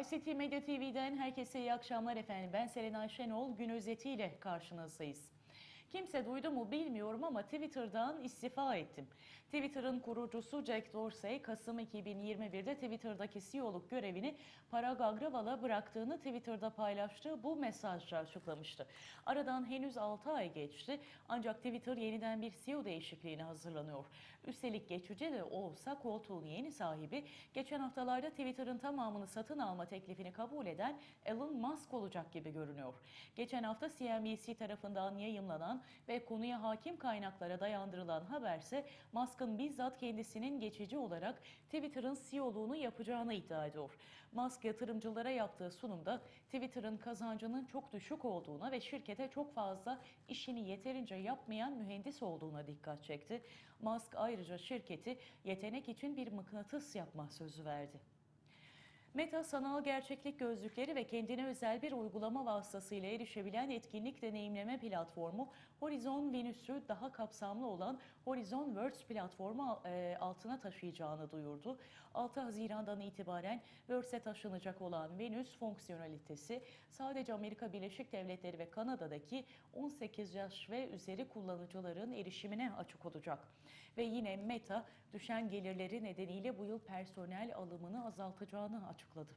ICT Medya TV'den herkese iyi akşamlar efendim. Ben Serenay Şenol. Gün özetiyle karşınızdayız. Kimse duydu mu bilmiyorum ama Twitter'dan istifa ettim. Twitter'ın kurucusu Jack Dorsey, Kasım 2021'de Twitter'daki CEO'luk görevini Parag Agrawal'a bıraktığını Twitter'da paylaştığı bu mesajla açıklamıştı. Aradan henüz 6 ay geçti ancak Twitter yeniden bir CEO değişikliğine hazırlanıyor. Üstelik geçici de olsa koltuğun yeni sahibi geçen haftalarda Twitter'ın tamamını satın alma teklifini kabul eden Elon Musk olacak gibi görünüyor. Geçen hafta CNBC tarafından yayımlanan ve konuya hakim kaynaklara dayandırılan haberse Musk'ın bizzat kendisinin geçici olarak Twitter'ın CEO'luğunu yapacağını iddia ediyor. Musk yatırımcılara yaptığı sunumda Twitter'ın kazancının çok düşük olduğuna ve şirkete çok fazla işini yeterince yapmayan mühendis olduğuna dikkat çekti. Musk ayrıca şirketi yetenek için bir mıknatıs yapma sözü verdi. Meta sanal gerçeklik gözlükleri ve kendine özel bir uygulama vasıtasıyla erişebilen etkinlik deneyimleme platformu Horizon Venüs'ü daha kapsamlı olan Horizon Worlds platformu e, altına taşıyacağını duyurdu. 6 Haziran'dan itibaren Worlds'e taşınacak olan Venüs fonksiyonalitesi sadece Amerika Birleşik Devletleri ve Kanada'daki 18 yaş ve üzeri kullanıcıların erişimine açık olacak. Ve yine Meta düşen gelirleri nedeniyle bu yıl personel alımını azaltacağını açıkladı açıkladı.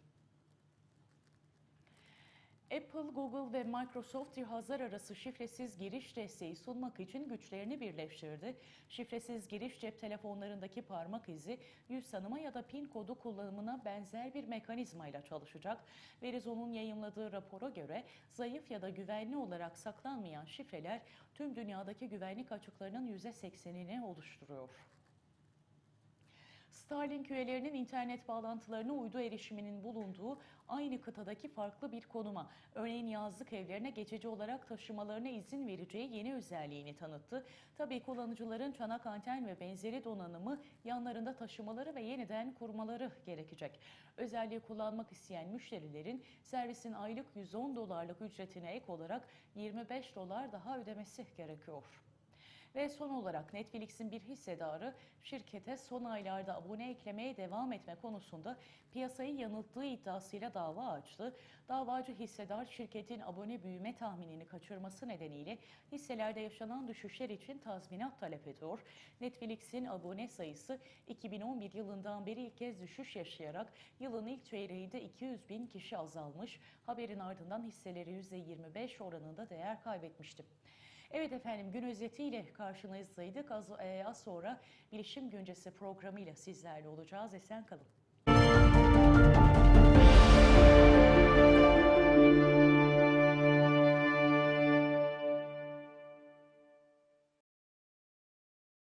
Apple, Google ve Microsoft cihazlar arası şifresiz giriş desteği sunmak için güçlerini birleştirdi. Şifresiz giriş cep telefonlarındaki parmak izi, yüz tanıma ya da pin kodu kullanımına benzer bir mekanizmayla çalışacak. Verizon'un yayımladığı rapora göre zayıf ya da güvenli olarak saklanmayan şifreler tüm dünyadaki güvenlik açıklarının %80'ini oluşturuyor. Starlink üyelerinin internet bağlantılarına uydu erişiminin bulunduğu aynı kıtadaki farklı bir konuma, örneğin yazlık evlerine geçici olarak taşımalarına izin vereceği yeni özelliğini tanıttı. Tabii kullanıcıların çanak anten ve benzeri donanımı yanlarında taşımaları ve yeniden kurmaları gerekecek. Özelliği kullanmak isteyen müşterilerin servisin aylık 110 dolarlık ücretine ek olarak 25 dolar daha ödemesi gerekiyor. Ve son olarak Netflix'in bir hissedarı şirkete son aylarda abone eklemeye devam etme konusunda piyasayı yanılttığı iddiasıyla dava açtı. Davacı hissedar şirketin abone büyüme tahminini kaçırması nedeniyle hisselerde yaşanan düşüşler için tazminat talep ediyor. Netflix'in abone sayısı 2011 yılından beri ilk kez düşüş yaşayarak yılın ilk çeyreğinde 200 bin kişi azalmış. Haberin ardından hisseleri %25 oranında değer kaybetmişti. Evet efendim gün özetiyle karşınızdaydık. Az, e, az sonra Bilişim Güncesi programıyla sizlerle olacağız. Esen kalın.